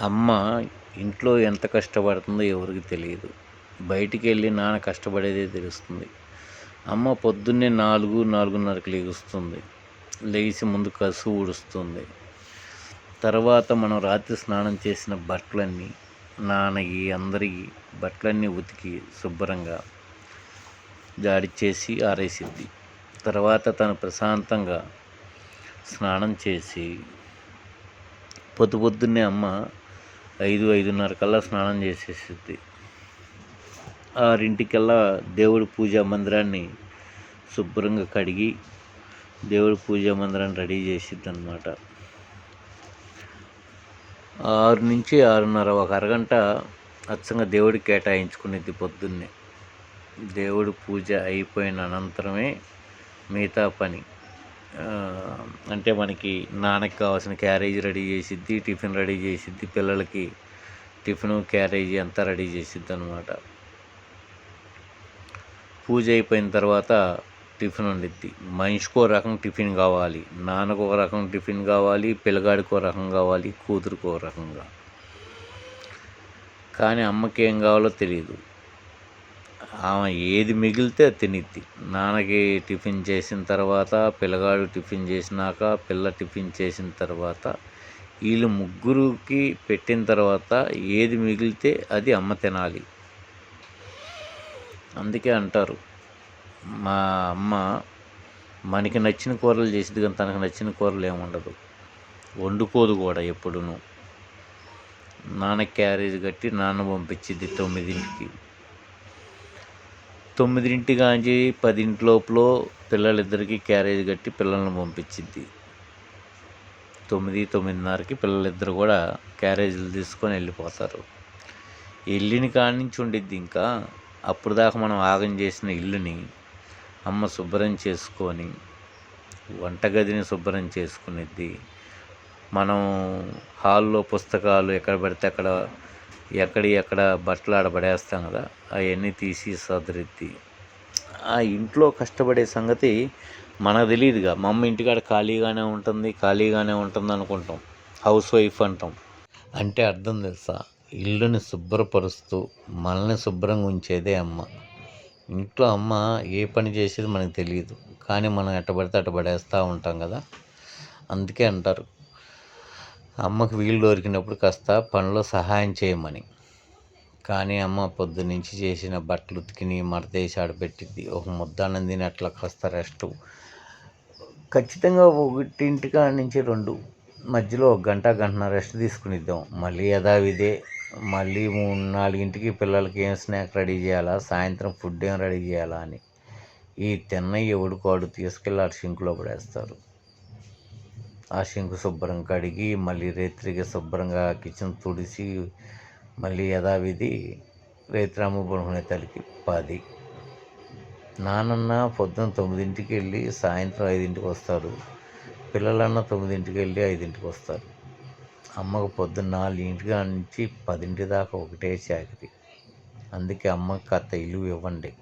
అమ్మ ఇంట్లో ఎంత కష్టపడుతుందో ఎవరికి తెలియదు. బయటికి వెళ్ళి నాన్న కష్టపడేదే తెలుస్తుంది. అమ్మ పొద్దున్నే నాలుగు నాలుగున్నరకు లెగుస్తుంది. లేచి ముందు కసు ఊడుస్తుంది. తర్వాత మనం రాత్రి స్నానం చేసిన బట్టలన్నీ నాన్నకి అందరికీ బట్టలన్నీ ఉతికి శుభ్రంగా జాడిచ్చేసి ఆరేసిద్ది. తర్వాత తను ప్రశాంతంగా స్నానం చేసి పొద్దు పొద్దున్నే అమ్మ ఐదు ఐదున్నర కల్లా స్నానం చేసేసిద్ది. ఆరింటికల్లా దేవుడి పూజా మందిరాన్ని శుభ్రంగా కడిగి దేవుడి పూజా మందిరాన్ని రెడీ చేసిద్ది అనమాట ఆరు నుంచి ఆరున్నర ఒక అరగంట అచ్చంగా దేవుడికి కేటాయించుకునేది పొద్దున్నే. దేవుడి పూజ అయిపోయిన అనంతరమే మిగతా పని. అంటే మనకి నాన్నకి కావాల్సిన క్యారేజ్ రెడీ చేసిద్ది టిఫిన్ రెడీ చేసిద్ది పిల్లలకి టిఫిన్ క్యారేజీ అంతా రెడీ చేసిద్ది అనమాట పూజ అయిపోయిన తర్వాత టిఫిన్ వండిద్ది. మనిషికో రకం టిఫిన్ కావాలి నాన్నకు ఒక రకం టిఫిన్ కావాలి పిల్లగాడికి ఒక రకం కావాలి కూతురుకో రకంగా. కానీ అమ్మకి ఏం కావాలో తెలియదు ఆమె ఏది మిగిలితే అది తినిద్ది. నాన్నకి టిఫిన్ చేసిన తర్వాత పిల్లగాడు టిఫిన్ చేసినాక పిల్ల టిఫిన్ చేసిన తర్వాత వీళ్ళు ముగ్గురికి పెట్టిన తర్వాత ఏది మిగిలితే అది అమ్మ తినాలి. అందుకే అంటారు మా అమ్మ మనకి నచ్చిన కూరలు చేసేది కానీ తనకు నచ్చిన కూరలు ఏముండదు వండుకోదు కూడా ఎప్పుడును. నాన్న క్యారేజ్ కట్టి నాన్న పంపించింది తొమ్మిదింటికి. తొమ్మిదింటి కాంచి పదింటి లోపల పిల్లలిద్దరికీ క్యారేజ్ కట్టి పిల్లల్ని పంపించింది. తొమ్మిది తొమ్మిదిన్నరకి పిల్లలిద్దరు కూడా క్యారేజీలు తీసుకొని వెళ్ళిపోతారు. వెళ్ళిన కాడి నుంచి ఉండిద్ది ఇంకా. అప్పుడు దాకా మనం ఆగం చేసిన ఇల్లుని అమ్మ శుభ్రం చేసుకొని వంటగదిని శుభ్రం చేసుకునేది మనం హాల్లో పుస్తకాలు ఎక్కడ పడితే అక్కడ ఎక్కడి ఎక్కడ బట్టలు ఆడబడేస్తాం కదా అవన్నీ తీసి సదరెత్తి ఆ ఇంట్లో కష్టపడే సంగతి మనకు తెలియదుగా. మా అమ్మ ఇంటికాడ ఖాళీగానే ఉంటుంది ఖాళీగానే ఉంటుంది అనుకుంటాం. హౌస్ వైఫ్ అంటాం. అంటే అర్థం తెలుసా? ఇల్లుని శుభ్రపరుస్తూ మనల్ని శుభ్రంగా ఉంచేదే అమ్మ. ఇంట్లో అమ్మ ఏ పని చేసేది మనకు తెలియదు. కానీ మనం ఎట్టబడితే అట్టబడేస్తూ అట్ట పడేస్తూ ఉంటాం కదా. అందుకే అంటారు అమ్మకు వీలు దొరికినప్పుడు కాస్త పనిలో సహాయం చేయమని. కానీ అమ్మ పొద్దునుంచి చేసిన బట్టలు ఉతికిని మడతేసి ఆడపెట్టింది ఒక ముద్దాన్నం తిని అట్లా కాస్త రెస్ట్. ఖచ్చితంగా ఒకటింటికా నుంచి రెండు. మధ్యలో ఒక గంట గంటన్నర రెస్ట్ తీసుకునిద్దాం. మళ్ళీ యథావిధే మళ్ళీ మూడు నాలుగింటికి పిల్లలకి ఏం స్నాక్ రెడీ చేయాలా? సాయంత్రం ఫుడ్ ఏం రెడీ చేయాలా అని. ఈ తిన్న ఎవడు కాడు? తీసుకెళ్ళి అటు సింకులో పడేస్తారు. ఆ సింకు శుభ్రం కడిగి మళ్ళీ రేత్రికి శుభ్రంగా కిచెన్ తుడిచి మళ్ళీ యథావిధి రేత్రాము బ్రహ్మణి తల్లికి పది. నానన్న పొద్దున్న తొమ్మిదింటికి వెళ్ళి సాయంత్రం ఐదింటికి వస్తారు పిల్లలన్న తొమ్మిదింటికి వెళ్ళి ఐదింటికి వస్తారు. అమ్మకు పొద్దున్న నాలుగింటి నుంచి పదింటి దాకా ఒకటే చాకరీ. అందుకే అమ్మకి కత్త ఇల్లు ఇవ్వండి.